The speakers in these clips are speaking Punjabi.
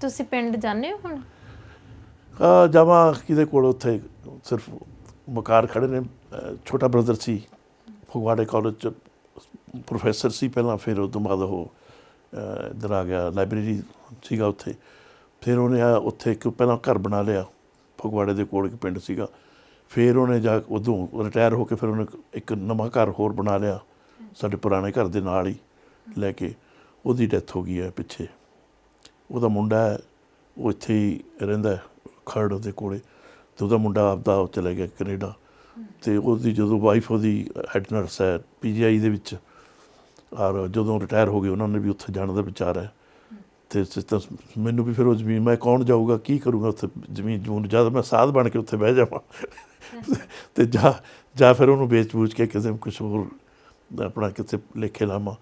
ਤੁਸੀਂ ਪਿੰਡ ਜਾਂਦੇ ਹੋ ਹੁਣ? ਆ ਜਾਵਾਂ ਕਿਹਦੇ ਕੋਲ? ਉੱਥੇ ਸਿਰਫ ਮਕਾਰ ਖੜੇ ਨੇ। ਅਹ ਛੋਟਾ ਬ੍ਰਦਰ ਸੀ ਫਗਵਾੜੇ ਕਾਲਜ ਚ। ਪ੍ਰੋਫੈਸਰ ਸੀ ਪਹਿਲਾਂ ਫਿਰ ਉਹ ਤੋਂ ਬਾਅਦ ਉਹ ਅਹ, ਇੱਧਰ ਆ ਗਿਆ ਲਾਇਬ੍ਰੇਰੀ ਸੀਗਾ ਉੱਥੇ। ਫਿਰ ਉਹਨੇ ਆ ਉੱਥੇ ਇੱਕ ਪਹਿਲਾਂ ਘਰ ਬਣਾ ਲਿਆ ਫਗਵਾੜੇ ਦੇ ਕੋਲ ਇੱਕ ਪਿੰਡ ਸੀਗਾ। ਫਿਰ ਉਹਨੇ ਜਾ ਉਦੋਂ ਰਿਟਾਇਰ ਹੋ ਕੇ ਫਿਰ ਉਹਨੇ ਇੱਕ ਨਵਾਂ ਘਰ ਹੋਰ ਬਣਾ ਲਿਆ ਸਾਡੇ ਪੁਰਾਣੇ ਘਰ ਦੇ ਨਾਲ ਹੀ ਲੈ ਕੇ। ਉਹਦੀ ਡੈਥ ਹੋ ਗਈ ਹੈ ਪਿੱਛੇ। ਉਹਦਾ ਮੁੰਡਾ ਉਹ ਇੱਥੇ ਹੀ ਰਹਿੰਦਾ ਖਰੜ ਦੇ ਕੋਲੇ ਤੇ ਉਹਦਾ ਮੁੰਡਾ ਆਪਦਾ ਉਹ ਚਲਾ ਗਿਆ ਕੈਨੇਡਾ ਤੇ ਉਹਦੀ ਜਦੋਂ ਵਾਈਫ ਉਹਦੀ ਹੈਡ ਨਰਸ ਹੈ ਪੀਜੀਆਈ ਦੇ ਵਿੱਚ ਔਰ ਜਦੋਂ ਰਿਟਾਇਰ ਹੋ ਗਏ ਉਹਨਾਂ ਨੇ ਵੀ ਉੱਥੇ ਜਾਣ ਦਾ ਵਿਚਾਰ ਹੈ ਤੇ ਮੈਨੂੰ ਵੀ ਫਿਰ ਉਹ ਜ਼ਮੀਨ ਮੈਂ ਕੌਣ ਜਾਊਗਾ ਕੀ ਕਰੂੰਗਾ ਉੱਥੇ ਜ਼ਮੀਨ ਜੂਨ ਜਦ ਮੈਂ ਸਾਧ ਬਣ ਕੇ ਉੱਥੇ ਬਹਿ ਜਾਵਾਂ ਤੇ ਜਾ ਜਾ ਫਿਰ ਉਹਨੂੰ ਵੇਚ ਬੂਝ ਕੇ ਕਿਸੇ ਕੁਝ ਹੋਰ ਆਪਣਾ ਕਿਤੇ ਲੇਖੇ ਲਾਵਾਂ।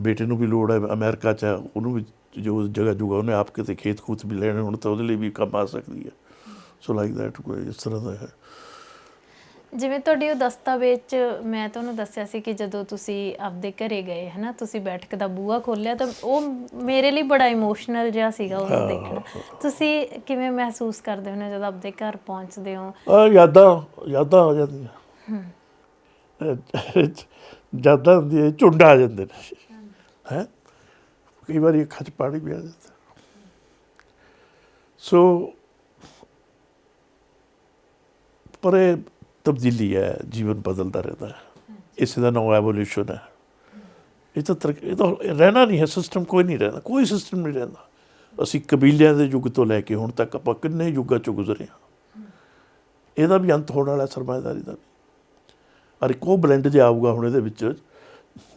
ਬੇਟੇ ਨੂੰ ਵੀ ਲੋੜ ਹੈ ਅਮਰੀਕਾ ਚ ਉਹਨੂੰ ਵੀ ਜੋ ਜਗ੍ਹਾ ਜੁਗਾ ਉਹਨੇ ਆਪ ਕਿਤੇ ਖੇਤ ਖੂਤ ਵੀ ਲੈਣੇ ਹੁਣ ਤਾਂ ਉਹਦੇ ਲਈ ਵੀ ਕੰਮ ਆ ਸਕਦੀ ਹੈ। ਸੋ ਲਾਈਕ ਦੈਟ ਕੋਈ ਇਸ ਤਰ੍ਹਾਂ ਦਾ ਹੈ। ਜਿਵੇਂ ਤੁਹਾਡੀ ਉਹ ਦਸਤਾਵੇਜ਼ ਚ ਮੈਂ ਤੁਹਾਨੂੰ ਦੱਸਿਆ ਸੀ ਕਿ ਜਦੋਂ ਤੁਸੀਂ ਆਪਦੇ ਘਰੇ ਗਏ ਹਨਾ ਤੁਸੀਂ ਬੈਠਕ ਦਾ ਬੂਹਾ ਖੋਲ੍ਹਿਆ ਤਾਂ ਉਹ ਮੇਰੇ ਲਈ ਬੜਾ ਇਮੋਸ਼ਨਲ ਜਿਹਾ ਸੀਗਾ ਉਹਨੂੰ ਦੇਖਣਾ। ਤੁਸੀਂ ਕਿਵੇਂ ਮਹਿਸੂਸ ਕਰਦੇ ਹੋ ਜਦੋਂ ਆਪਦੇ ਘਰ ਪਹੁੰਚਦੇ ਹੋ? ਆ ਯਾਦਾਂ ਯਾਦਾਂ ਆ ਜਾਂਦੀਆਂ। ਅਹ ਯਾਦਾਂ ਦੀ ਝੁੰਡ ਆ ਜਾਂਦੇ ਨੇ। ਹੈ? ਕਈ ਵਾਰੀ ਅੱਖਾਂ 'ਚ ਪਾਣੀ ਵੀ ਆ ਜਾਂਦਾ। ਸੋ ਪਰ ਇਹ ਤਬਦੀਲੀ ਹੈ ਜੀਵਨ ਬਦਲਦਾ ਰਹਿੰਦਾ ਹੈ। ਇਸੇ ਦਾ ਨਾਮ ਐਵੋਲੂਸ਼ਨ ਹੈ। ਇਹ ਤਾਂ ਤਰੱਕ- ਇਹ ਤਾਂ ਰਹਿਣਾ ਨਹੀਂ ਹੈ ਸਿਸਟਮ ਕੋਈ ਨਹੀਂ ਰਹਿੰਦਾ ਕੋਈ ਸਿਸਟਮ ਨਹੀਂ ਰਹਿੰਦਾ। ਅਸੀਂ ਕਬੀਲਿਆਂ ਦੇ ਯੁੱਗ ਤੋਂ ਲੈ ਕੇ ਹੁਣ ਤੱਕ ਆਪਾਂ ਕਿੰਨੇ ਯੁੱਗਾਂ ਚੋਂ ਗੁਜ਼ਰੇ ਹਾਂ। ਇਹਦਾ ਵੀ ਅੰਤ ਹੋਣ ਵਾਲਾ ਸਰਮਾਇਦਾਰੀ ਦਾ ਇੱਕ ਉਹ ਬਲੈਂਡ ਜਿਹਾ ਆਊਗਾ ਹੁਣ ਇਹਦੇ ਵਿੱਚ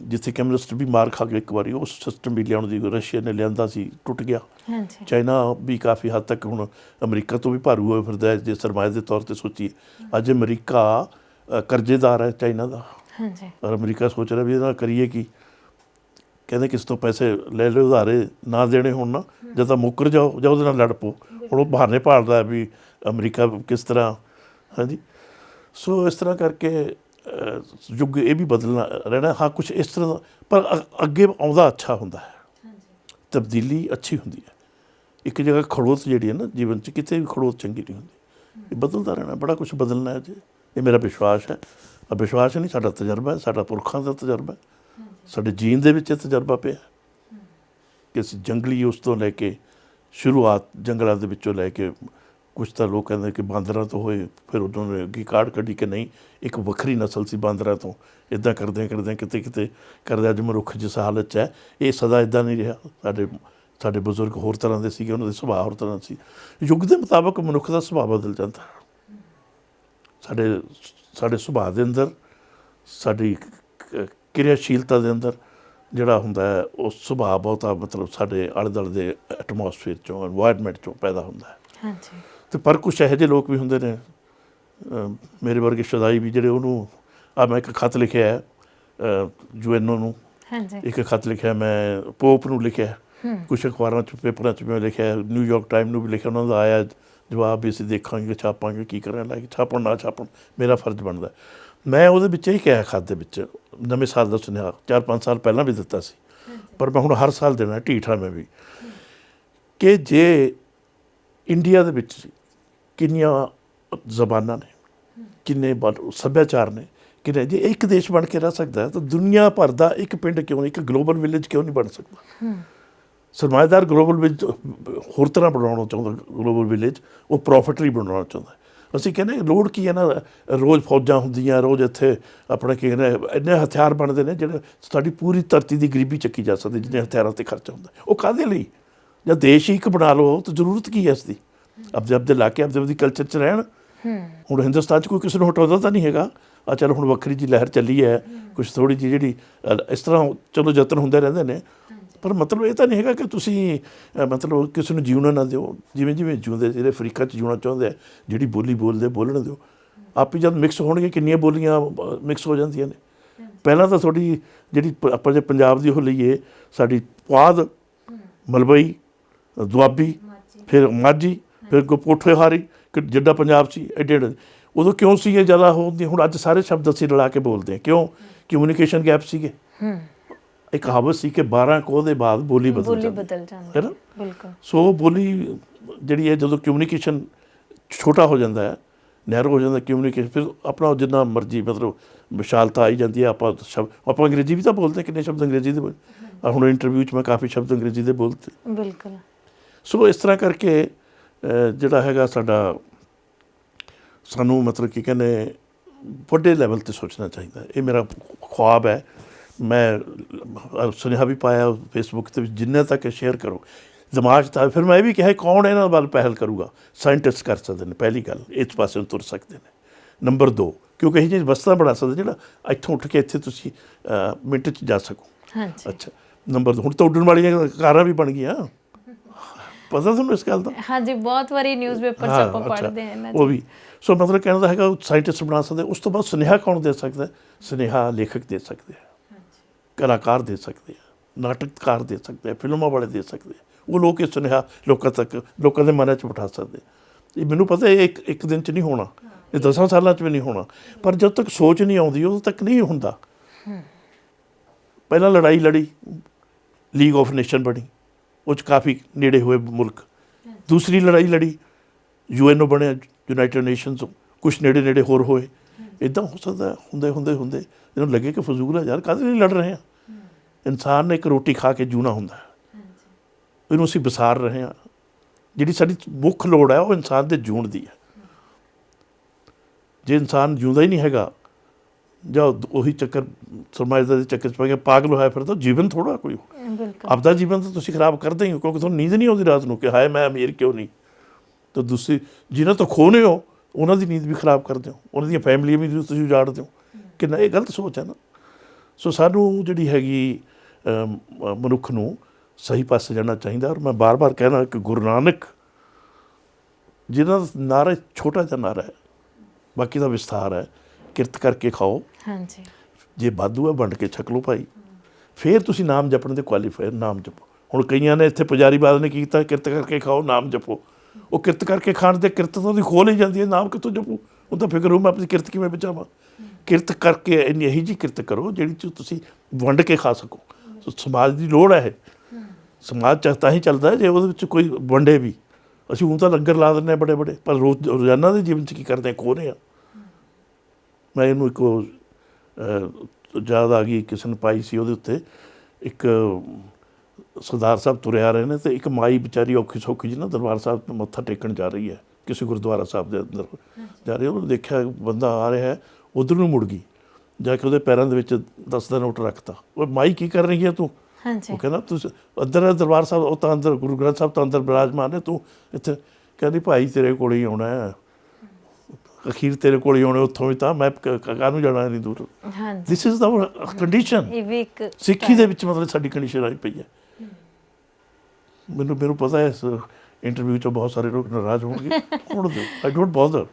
ਜਿੱਥੇ ਕਮਿਊਨਿਸਟ ਵੀ ਮਾਰ ਖਾ ਗਏ ਇੱਕ ਵਾਰੀ ਉਸ ਸਿਸਟਮ ਵੀ ਲਿਆਉਣ ਦੀ ਰਸ਼ੀਆ ਨੇ ਲਿਆਂਦਾ ਸੀ ਟੁੱਟ ਗਿਆ। ਹਾਂਜੀ। ਚਾਈਨਾ ਵੀ ਕਾਫੀ ਹੱਦ ਤੱਕ ਹੁਣ ਅਮਰੀਕਾ ਤੋਂ ਵੀ ਭਾਰੂ ਹੋਇਆ ਫਿਰਦਾ ਹੈ ਜੇ ਸਰਮਾਏ ਦੇ ਤੌਰ ਤੇ ਸੋਚੀਏ। ਅੱਜ ਅਮਰੀਕਾ ਕਰਜ਼ੇਦਾਰ ਹੈ ਚਾਈਨਾ ਦਾ। ਹਾਂਜੀ। ਔਰ ਅਮਰੀਕਾ ਸੋਚ ਰਿਹਾ ਵੀ ਇਹਦਾ ਕਰੀਏ ਕੀ? ਕਹਿੰਦੇ ਕਿਸ ਤੋਂ ਪੈਸੇ ਲੈ ਲਓ ਉਧਾਰੇ ਨਾ ਦੇਣੇ ਹੁਣ ਨਾ ਜਦ ਤਾਂ ਮੁੱਕਰ ਜਾਓ ਜਾਂ ਉਹਦੇ ਨਾਲ ਲੜ ਪਓ। ਹੁਣ ਉਹ ਬਹਾਨੇ ਭਾਲਦਾ ਵੀ ਅਮਰੀਕਾ ਕਿਸ ਤਰ੍ਹਾਂ ਹਾਂਜੀ। ਸੋ ਇਸ ਤਰ੍ਹਾਂ ਕਰਕੇ ਯੁੱਗ ਇਹ ਵੀ ਬਦਲਣਾ ਰਹਿਣਾ ਹਾਂ ਕੁਝ ਇਸ ਤਰ੍ਹਾਂ ਦਾ ਪਰ ਅੱਗੇ ਆਉਂਦਾ ਅੱਛਾ ਹੁੰਦਾ ਹੈ। ਤਬਦੀਲੀ ਅੱਛੀ ਹੁੰਦੀ ਹੈ। ਇੱਕ ਜਗ੍ਹਾ ਖੜੋਤ ਜਿਹੜੀ ਹੈ ਨਾ ਜੀਵਨ 'ਚ ਕਿਤੇ ਵੀ ਖੜੋਤ ਚੰਗੀ ਨਹੀਂ ਹੁੰਦੀ। ਇਹ ਬਦਲਦਾ ਰਹਿਣਾ ਬੜਾ ਕੁਝ ਬਦਲਣਾ ਹੈ ਜੀ। ਇਹ ਮੇਰਾ ਵਿਸ਼ਵਾਸ ਹੈ। ਆ ਵਿਸ਼ਵਾਸ ਨਹੀਂ ਸਾਡਾ ਤਜਰਬਾ ਹੈ ਸਾਡਾ ਪੁਰਖਾਂ ਦਾ ਤਜਰਬਾ ਹੈ। ਸਾਡੇ ਜੀਨ ਦੇ ਵਿੱਚ ਇਹ ਤਜਰਬਾ ਪਿਆ ਕਿ ਜੰਗਲੀ ਉਸ ਤੋਂ ਲੈ ਕੇ ਸ਼ੁਰੂਆਤ ਜੰਗਲਾਂ ਦੇ ਵਿੱਚੋਂ ਲੈ ਕੇ ਕੁਝ ਤਾਂ ਲੋਕ ਕਹਿੰਦੇ ਕਿ ਬਾਂਦਰਾਂ ਤੋਂ ਹੋਏ, ਫਿਰ ਉਹਨਾਂ ਨੇ ਅੱਗੇ ਕਾੜ ਕੱਢੀ ਕਿ ਨਹੀਂ, ਇੱਕ ਵੱਖਰੀ ਨਸਲ ਸੀ ਬਾਂਦਰਾਂ ਤੋਂ। ਇਦਾਂ ਕਰਦੇ ਕਰਦੇ ਕਿਤੇ ਕਿਤੇ ਕਰਦੇ ਅੱਜ ਮਰੁੱਖ ਜਿਸ ਹਾਲਤ 'ਚ ਹੈ, ਇਹ ਸਦਾ ਇਦਾਂ ਨਹੀਂ ਰਿਹਾ। ਸਾਡੇ ਸਾਡੇ ਬਜ਼ੁਰਗ ਹੋਰ ਤਰ੍ਹਾਂ ਦੇ ਸੀਗੇ, ਉਹਨਾਂ ਦੇ ਸੁਭਾਅ ਹੋਰ ਤਰ੍ਹਾਂ ਸੀ। ਯੁੱਗ ਦੇ ਮੁਤਾਬਕ ਮਨੁੱਖ ਦਾ ਸੁਭਾਅ ਬਦਲ ਜਾਂਦਾ। ਸਾਡੇ ਸਾਡੇ ਸੁਭਾਅ ਦੇ ਅੰਦਰ, ਸਾਡੀ ਕਿਰਿਆਸ਼ੀਲਤਾ ਦੇ ਅੰਦਰ ਜਿਹੜਾ ਹੁੰਦਾ ਹੈ, ਉਹ ਸੁਭਾਅ ਬਹੁਤਾ ਮਤਲਬ ਸਾਡੇ ਅਲਦਲ ਦੇ ਐਟਮੋਸਫੇਅਰ ਚੋਂ এনवायरमेंट ਚੋਂ ਪੈਦਾ ਹੁੰਦਾ ਹੈ। ਹਾਂਜੀ। ਤੇ ਪਰ ਕੁਝ ਇਹੋ ਜਿਹੇ ਲੋਕ ਵੀ ਹੁੰਦੇ ਨੇ ਮੇਰੇ ਵਰਗੇ ਸ਼ਦਾਈ ਵੀ ਜਿਹੜੇ ਉਹਨੂੰ ਆ ਮੈਂ ਇੱਕ ਖੱਤ ਲਿਖਿਆ ਹੈ ਯੂਐਨਓ ਨੂੰ। ਹਾਂਜੀ। ਇੱਕ ਖੱਤ ਲਿਖਿਆ ਮੈਂ ਪੋਪ ਨੂੰ ਲਿਖਿਆ ਕੁਝ ਅਖਬਾਰਾਂ ਚ ਪੇਪਰਾਂ ਚ ਮੈਂ ਲਿਖਿਆ ਨਿਊਯਾਰਕ ਟਾਈਮ ਨੂੰ ਵੀ ਲਿਖਿਆ ਉਹਨਾਂ ਦਾ ਆਇਆ ਜਵਾਬ ਵੀ ਅਸੀਂ ਦੇਖਾਂਗੇ ਛਾਪਾਂਗੇ ਕੀ ਕਰਾਂ ਲਾਈਕ ਛਾਪਣ ਨਾ ਛਾਪਣ ਮੇਰਾ ਫਰਜ਼ ਬਣਦਾ ਹੈ। ਮੈਂ ਉਹਦੇ ਵਿੱਚ ਇਹ ਕਿਹਾ ਖੱਤ ਦੇ ਵਿੱਚ ਨਵੇਂ ਸਾਲ ਦਾ ਸੁਨੇਹਾ 4-5 ਸਾਲ ਪਹਿਲਾਂ ਵੀ ਦਿੱਤਾ ਸੀ। ਪਰ ਮੈਂ ਹੁਣ ਹਰ ਸਾਲ ਦੇਣਾ ਢੀਠਾ ਮੈਂ ਵੀ। ਕਿ ਜੇ ਇੰਡੀਆ ਦੇ ਵਿੱਚ ਕਿੰਨੀਆਂ ਜ਼ਬਾਨਾਂ ਨੇ ਕਿੰਨੇ ਸੱਭਿਆਚਾਰ ਨੇ ਕਿੰਨੇ ਜੇ ਇੱਕ ਦੇਸ਼ ਬਣ ਕੇ ਰਹਿ ਸਕਦਾ ਹੈ ਤਾਂ ਦੁਨੀਆ ਭਰ ਦਾ ਇੱਕ ਪਿੰਡ ਕਿਉਂ ਇੱਕ ਗਲੋਬਲ ਵਿਲੇਜ ਕਿਉਂ ਨਹੀਂ ਬਣ ਸਕਦਾ? ਸਰਮਾਏਦਾਰ ਗਲੋਬਲ ਵਿਲੇਜ ਹੋਰ ਤਰ੍ਹਾਂ ਬਣਾਉਣਾ ਚਾਹੁੰਦਾ ਗਲੋਬਲ ਵਿਲੇਜ ਉਹ ਪ੍ਰੋਫਿਟਲੀ ਬਣਾਉਣਾ ਚਾਹੁੰਦਾ ਅਸੀਂ ਕਹਿੰਦੇ ਲੋੜ ਕੀ ਹੈ ਨਾ ਰੋਜ਼ ਫੌਜਾਂ ਹੁੰਦੀਆਂ ਰੋਜ਼ ਇੱਥੇ ਆਪਣੇ ਕੀ ਕਹਿੰਦੇ ਇੰਨੇ ਹਥਿਆਰ ਬਣਦੇ ਨੇ ਜਿਹੜੇ ਸਾਡੀ ਪੂਰੀ ਧਰਤੀ ਦੀ ਗਰੀਬੀ ਚੱਕੀ ਜਾ ਸਕਦੀ ਜਿੰਨੇ ਹਥਿਆਰਾਂ ਤੇ ਖਰਚਾ ਹੁੰਦਾ। ਉਹ ਕਾਹਦੇ ਲਈ? ਜਦ ਦੇਸ਼ ਹੀ ਇੱਕ ਬਣਾ ਲਓ ਤਾਂ ਜ਼ਰੂਰਤ ਕੀ ਹੈ ਇਸ ਦੀ? ਆਪਦੇ ਆਪਦੇ ਇਲਾਕੇ ਆਪਦੇ ਆਪਦੇ ਕਲਚਰ 'ਚ ਰਹਿਣ। ਹੁਣ ਹਿੰਦੁਸਤਾਨ 'ਚ ਕੋਈ ਕਿਸੇ ਨੂੰ ਹਟਾਉਂਦਾ ਤਾਂ ਨਹੀਂ ਹੈਗਾ। ਆ ਚਲ ਹੁਣ ਵੱਖਰੀ ਜੀ ਲਹਿਰ ਚੱਲੀ ਹੈ ਕੁਝ ਥੋੜੀ ਜੀ ਜਿਹੜੀ ਇਸ ਤਰ੍ਹਾਂ ਚਲੋ ਯਤਨ ਹੁੰਦੇ ਰਹਿੰਦੇ ਨੇ। ਪਰ ਮਤਲਬ ਇਹ ਤਾਂ ਨਹੀਂ ਹੈਗਾ ਕਿ ਤੁਸੀਂ ਮਤਲਬ ਕਿਸੇ ਨੂੰ ਜਿਉਣਾ ਨਾ ਦਿਓ। ਜਿਵੇਂ ਜਿਵੇਂ ਜਿਉਂਦੇ ਜਿਹੜੇ ਅਫਰੀਕਾ 'ਚ ਜਿਉਣਾ ਚਾਹੁੰਦੇ ਆ ਜਿਹੜੀ ਬੋਲੀ ਬੋਲਦੇ ਬੋਲਣ ਦਿਓ। ਆਪੇ ਜਦ ਮਿਕਸ ਹੋਣਗੇ ਕਿੰਨੀਆਂ ਬੋਲੀਆਂ ਮਿਕਸ ਹੋ ਜਾਂਦੀਆਂ ਨੇ। ਪਹਿਲਾਂ ਤਾਂ ਤੁਹਾਡੀ ਜਿਹੜੀ ਆਪਾਂ ਜੇ ਪੰਜਾਬ ਦੀ ਉਹ ਲਈਏ ਸਾਡੀ ਪੁਆਧ ਮਲਵਈ ਦੁਆਬੀ ਫਿਰ ਮਾਝੀ ਫਿਰ ਕਿ ਜਿੱਡਾ ਪੰਜਾਬ ਸੀ ਐਡੇ ਐਡੇ ਉਦੋਂ ਕਿਉਂ ਸੀ ਇਹ ਜ਼ਿਆਦਾ ਹੁੰਦੀ ਹੁਣ ਅੱਜ ਸਾਰੇ ਸ਼ਬਦ ਅਸੀਂ ਰਲਾ ਕੇ ਬੋਲਦੇ ਹਾਂ। ਕਿਉਂ? ਕਮਿਊਨੀਕੇਸ਼ਨ ਗੈਪ ਸੀਗੇ। ਇੱਕ ਕਹਾਵਤ ਸੀ ਕਿ 12 ਕੋਹ ਦੇ ਬਾਅਦ ਬੋਲੀ ਬਦਲ ਬੋਲੀ ਜਾਂਦੀ। ਹੈ ਬਦਲ ਜਾਂਦੀ। ਹੈ ਨਾ? ਹੈ ਬਿਲਕੁਲ। ਸੋ ਬੋਲੀ ਜਿਹੜੀ ਹੈ ਜਦੋਂ ਕਮਿਊਨੀਕੇਸ਼ਨ ਛੋਟਾ ਹੋ ਜਾਂਦਾ ਹੈ ਨੈਰੋ ਹੋ ਜਾਂਦਾ ਕਮਿਊਨੀਕੇਸ਼ਨ ਫਿਰ ਆਪਣਾ ਜਿੰਨਾ ਮਰਜ਼ੀ ਮਤਲਬ ਵਿਸ਼ਾਲਤਾ ਆਈ ਜਾਂਦੀ ਹੈ ਆਪਾਂ ਸ਼ਬਦ ਆਪਾਂ ਅੰਗਰੇਜ਼ੀ ਵੀ ਤਾਂ ਬੋਲਦੇ ਕਿੰਨੇ ਸ਼ਬਦ ਅੰਗਰੇਜ਼ੀ ਦੇ ਬੋਲ ਹੁਣ ਇੰਟਰਵਿਊ 'ਚ ਮੈਂ ਕਾਫੀ ਸ਼ਬਦ ਅੰਗਰੇਜ਼ੀ ਦੇ ਬੋਲਤੇ। ਬਿਲਕੁਲ। ਸੋ ਇਸ ਤਰ੍ਹਾਂ ਕਰਕੇ ਜਿਹੜਾ ਹੈਗਾ ਸਾਡਾ ਸਾਨੂੰ ਮਤਲਬ ਕੀ ਕਹਿੰਦੇ ਵੱਡੇ ਲੈਵਲ ਤੇ ਸੋਚਣਾ ਚਾਹੀਦਾ। ਇਹ ਮੇਰਾ ਖੁਆਬ ਹੈ। ਮੈਂ ਸੁਨੇਹਾ ਵੀ ਪਾਇਆ ਫੇਸਬੁੱਕ ਤੇ ਜਿੰਨੇ ਤੱਕ ਸ਼ੇਅਰ ਕਰੋ। ਦਿਮਾਗ ਤਾਂ ਫਿਰ ਮੈਂ ਇਹ ਵੀ ਕਿਹਾ ਕੌਣ ਇਹਨਾਂ ਵੱਲ ਪਹਿਲ ਕਰੂਗਾ? ਸਾਇੰਟਿਸਟ ਕਰ ਸਕਦੇ ਨੇ ਪਹਿਲੀ ਗੱਲ। ਇਸ ਪਾਸੇ ਨੂੰ ਤੁਰ ਸਕਦੇ ਨੇ। ਨੰਬਰ 2 ਕਿਉਂਕਿ ਇਹ ਜਿਹੀ ਵਸਤਾਂ ਬਣਾ ਸਕਦੇ ਜਿਹੜਾ ਇੱਥੋਂ ਉੱਠ ਕੇ ਇੱਥੇ ਤੁਸੀਂ ਮਿੰਟ 'ਚ ਜਾ ਸਕੋ। ਹਾਂਜੀ। ਅੱਛਾ। ਨੰਬਰ ਹੁਣ ਤਾਂ ਉੱਡਣ ਵਾਲੀਆਂ ਕਾਰਾਂ ਵੀ ਬਣ ਗਈਆਂ। ਪਤਾ ਤੁਹਾਨੂੰ ਇਸ ਗੱਲ ਦਾ? ਹਾਂਜੀ ਬਹੁਤ ਵਾਰੀ ਨਿਊਜ਼ਪੇਪਰ 'ਚ ਆਪਾਂ। ਪੜ੍ਹਦੇ ਹਾਂ ਇਹਨਾਂ ਉਹ ਵੀ। ਸੋ ਮਤਲਬ ਕਹਿਣ ਦਾ ਹੈਗਾ ਸਾਇੰਟਿਸਟ ਬਣਾ ਸਕਦੇ ਉਸ ਤੋਂ ਬਾਅਦ ਸੁਨੇਹਾ ਕੌਣ ਦੇ ਸਕਦਾ? ਹੈ? ਸੁਨੇਹਾ ਲੇਖਕ ਦੇ ਸਕਦੇ ਆ। ਕਲਾਕਾਰ ਦੇ ਸਕਦੇ ਆ ਨਾਟਕਕਾਰ ਦੇ ਸਕਦੇ ਆ ਫਿਲਮਾਂ ਵਾਲੇ ਦੇ ਸਕਦੇ ਆ। ਉਹ ਲੋਕ ਇਹ ਸੁਨੇਹਾ ਲੋਕਾਂ ਤੱਕ ਲੋਕਾਂ ਦੇ ਮਨਾਂ 'ਚ ਬਿਠਾ ਸਕਦੇ। ਇਹ ਮੈਨੂੰ ਪਤਾ ਇਹ ਇੱਕ ਇੱਕ ਦਿਨ 'ਚ ਨਹੀਂ ਹੋਣਾ ਇਹ 10 ਸਾਲਾਂ 'ਚ ਵੀ ਨਹੀਂ ਹੋਣਾ। ਪਰ ਜਦ ਤੱਕ ਸੋਚ ਨਹੀਂ ਆਉਂਦੀ ਉਦੋਂ ਤੱਕ ਨਹੀਂ ਹੁੰਦਾ। ਪਹਿਲਾਂ ਲੜਾਈ ਲੜੀ ਲੀਗ ਆਫ ਨੇਸ਼ਨ ਬਣੀ। ਉਹ 'ਚ ਕਾਫੀ ਨੇੜੇ ਹੋਏ ਮੁਲਕ। ਦੂਸਰੀ ਲੜਾਈ ਲੜੀ। ਯੂਐਨਓ ਬਣਿਆ ਯੂਨਾਈਟਿਡ ਨੇਸ਼ਨਸ ਕੁਝ ਨੇੜੇ ਨੇੜੇ ਹੋਰ ਹੋਏ। ਇਦਾਂ ਹੋ ਸਕਦਾ ਹੈ, ਹੁੰਦੇ ਹੁੰਦੇ ਹੁੰਦੇ। ਇਹਨੂੰ ਲੱਗੇ ਕਿ ਫਜ਼ੂਲ ਹੈ ਯਾਰ ਕਾਹਦੇ ਲਈ ਲੜ ਰਹੇ ਆ ਇਨਸਾਨ ਨੇ ਇੱਕ ਰੋਟੀ ਖਾ ਕੇ ਜੂਣਾ ਹੁੰਦਾ ਇਹਨੂੰ ਅਸੀਂ ਵਿਸਾਰ ਰਹੇ ਹਾਂ। ਜਿਹੜੀ ਸਾਡੀ ਮੁੱਖ ਲੋੜ ਹੈ ਉਹ ਇਨਸਾਨ ਦੇ ਜੂਣ ਦੀ ਹੈ। ਜੇ ਇਨਸਾਨ ਜਿਉਂਦਾ ਹੀ ਨਹੀਂ ਹੈਗਾ ਜਾਂ ਉਹੀ ਚੱਕਰ ਸਰਮਾਇਦਾ ਦੇ ਚੱਕਰ ਚ ਪੈ ਗਿਆ ਪਾਗਲ ਹੋਇਆ ਫਿਰ ਤਾਂ ਜੀਵਨ ਥੋੜਾ ਕੋਈ ਬਿਲਕੁਲ ਆਪਦਾ ਜੀਵਨ ਤਾਂ ਤੁਸੀਂ ਖਰਾਬ ਕਰਦੇ ਹੀ ਹੋ ਕਿਉਂਕਿ ਤੁਹਾਨੂੰ ਨੀਂਦ ਨਹੀਂ ਆਉਂਦੀ ਰਾਤ ਨੂੰ ਕਿ ਹਾਏ ਮੈਂ ਅਮੀਰ ਕਿਉਂ ਨਹੀਂ? ਤਾਂ ਦੂਸਰੀ ਜਿਨ੍ਹਾਂ ਤੋਂ ਖੋਨੇ ਹੋ ਉਹਨਾਂ ਦੀ ਨੀਂਦ ਵੀ ਖਰਾਬ ਕਰਦੇ ਹੋ ਉਹਨਾਂ ਦੀਆਂ ਫੈਮਲੀਆਂ ਵੀ ਤੁਸੀਂ ਉਜਾੜਦੇ ਹੋ। ਕਿੰਨਾ ਇਹ ਗਲਤ ਸੋਚ ਹੈ ਨਾ। ਸੋ ਸਾਨੂੰ ਜਿਹੜੀ ਹੈਗੀ ਮਨੁੱਖ ਨੂੰ ਸਹੀ ਪਾਸੇ ਜਾਣਾ ਚਾਹੀਦਾ ਔਰ ਮੈਂ ਬਾਰ-ਬਾਰ ਕਹਿਣਾ ਕਿ ਗੁਰੂ ਨਾਨਕ ਜਿਹਨਾਂ ਦਾ ਨਾਰਾ ਛੋਟਾ ਜਿਹਾ ਨਾਰਾ ਹੈ ਬਾਕੀ ਦਾ ਵਿਸਥਾਰ ਹੈ ਕਿਰਤ ਕਰਕੇ ਖਾਓ। ਹਾਂਜੀ। ਜੇ ਵਾਧੂ ਹੈ ਵੰਡ ਕੇ ਛਕ ਲਓ ਭਾਈ। ਫਿਰ ਤੁਸੀਂ ਨਾਮ ਜਪਣ ਦੇ ਕੁਆਲੀਫਾਇਰ ਨਾਮ ਜਪੋ। ਹੁਣ ਕਈਆਂ ਨੇ ਇੱਥੇ ਪੁਜਾਰੀ ਬਾਦ ਨੇ ਕੀ ਕੀਤਾ, ਕਿਰਤ ਕਰਕੇ ਖਾਓ, ਨਾਮ ਜਪੋ। ਉਹ ਕਿਰਤ ਕਰਕੇ ਖਾਣ ਦੇ ਕਿਰਤ ਤਾਂ ਉਹਦੀ ਖੋਲ ਹੀ ਜਾਂਦੀ ਹੈ, ਨਾਮ ਕਿੱਥੋਂ ਜਪੂ? ਉਹ ਤਾਂ ਫਿਕਰ ਹੋ, ਮੈਂ ਆਪਣੀ ਕਿਰਤ ਕਿਵੇਂ ਬਚਾਵਾਂ? ਕਿਰਤ ਕਰਕੇ ਇੰਨੀ ਇਹੀ ਜੀ ਕਿਰਤ ਕਰੋ, ਜਿਹੜੀ ਚ ਤੁਸੀਂ ਵੰਡ ਕੇ ਖਾ ਸਕੋ। ਸੋ ਸਮਾਜ ਦੀ ਲੋੜ ਹੈ ਇਹ। ਸਮਾਜ ਚ ਤਾਂ ਹੀ ਚੱਲਦਾ ਜੇ ਉਹਦੇ ਵਿੱਚ ਕੋਈ ਵੰਡੇ ਵੀ। ਅਸੀਂ ਹੁਣ ਤਾਂ ਲੰਗਰ ਲਾ ਦਿੰਦੇ ਹਾਂ ਬੜੇ ਬੜੇ, ਪਰ ਰੋਜ਼ ਰੋਜ਼ਾਨਾ ਦੇ ਜੀਵਨ ਚ ਕੀ ਕਰਦੇ ਹਾਂ ਖੋ ਰਹੇ ਹਾਂ ਮੈਂ ਇਹਨੂੰ ਇੱਕ ਯਾਦ ਆ ਗਈ ਕਿਸੇ ਨੇ ਪਾਈ ਸੀ ਉਹਦੇ ਉੱਤੇ। ਇੱਕ ਸਰਦਾਰ ਸਾਹਿਬ ਤੁਰੇ ਆ ਰਹੇ ਨੇ ਤੇ ਇੱਕ ਮਾਈ ਵਿਚਾਰੀ ਔਖੀ ਸੌਖੀ ਜੀ ਨਾ ਦਰਬਾਰ ਸਾਹਿਬ ਤੇ ਮੱਥਾ ਟੇਕਣ ਜਾ ਰਹੀ ਹੈ ਕਿਸੇ ਗੁਰਦੁਆਰਾ ਸਾਹਿਬ ਦੇ ਅੰਦਰ ਜਾ ਰਹੀ ਉਹਨੇ ਦੇਖਿਆ ਬੰਦਾ ਆ ਰਿਹਾ ਹੈ ਉਧਰ ਨੂੰ ਮੁੜ ਗਈ ਜਾ ਕੇ ਉਹਦੇ ਪੈਰਾਂ ਦੇ ਵਿੱਚ 10 ਦਾ ਨੋਟ ਰੱਖਤਾ। ਉਹ ਮਾਈ ਕੀ ਕਰ ਰਹੀ ਹੈ ਤੂੰ? ਹਾਂਜੀ। ਉਹ ਕਹਿੰਦਾ ਤੁਸੀਂ ਅੰਦਰ ਦਰਬਾਰ ਸਾਹਿਬ ਉਹ ਤਾਂ ਅੰਦਰ ਗੁਰੂ ਗ੍ਰੰਥ ਸਾਹਿਬ ਤਾਂ ਅੰਦਰ ਬਿਰਾਜਮਾਨ ਹੈ ਤੂੰ। ਇੱਥੇ ਕਹਿੰਦੀ ਭਾਈ ਤੇਰੇ ਕੋਲ ਹੀ ਆਉਣਾ ਹੈ। ਅਖੀਰ ਤੇਰੇ ਕੋਲ ਹੀ ਆਉਣਾ ਉੱਥੋਂ ਵੀ ਤਾਂ ਮੈਂ ਕਾਹਨੂੰ ਜਾਣਾ ਨਹੀਂ ਦੂਰ? ਹਾਂਜੀ। ਥਿਸ ਇਜ਼ ਆਵਰ ਕੰਡੀਸ਼ਨ ਇਹ ਵੀ ਇੱਕ ਸਿੱਖੀ ਦੇ ਵਿੱਚ ਮਤਲਬ ਸਾਡੀ ਕੰਡੀਸ਼ਨ ਆਈ ਪਈ ਹੈ। ਮੈਨੂੰ ਮੈਨੂੰ ਪਤਾ ਹੈ ਇਸ ਇੰਟਰਵਿਊ 'ਚ ਬਹੁਤ ਸਾਰੇ ਲੋਕ ਨਾਰਾਜ਼ ਹੋਣਗੇ। ਹੋਣ ਦਿਓ ਆਈ ਡੋਂਟ ਬੋਦਰ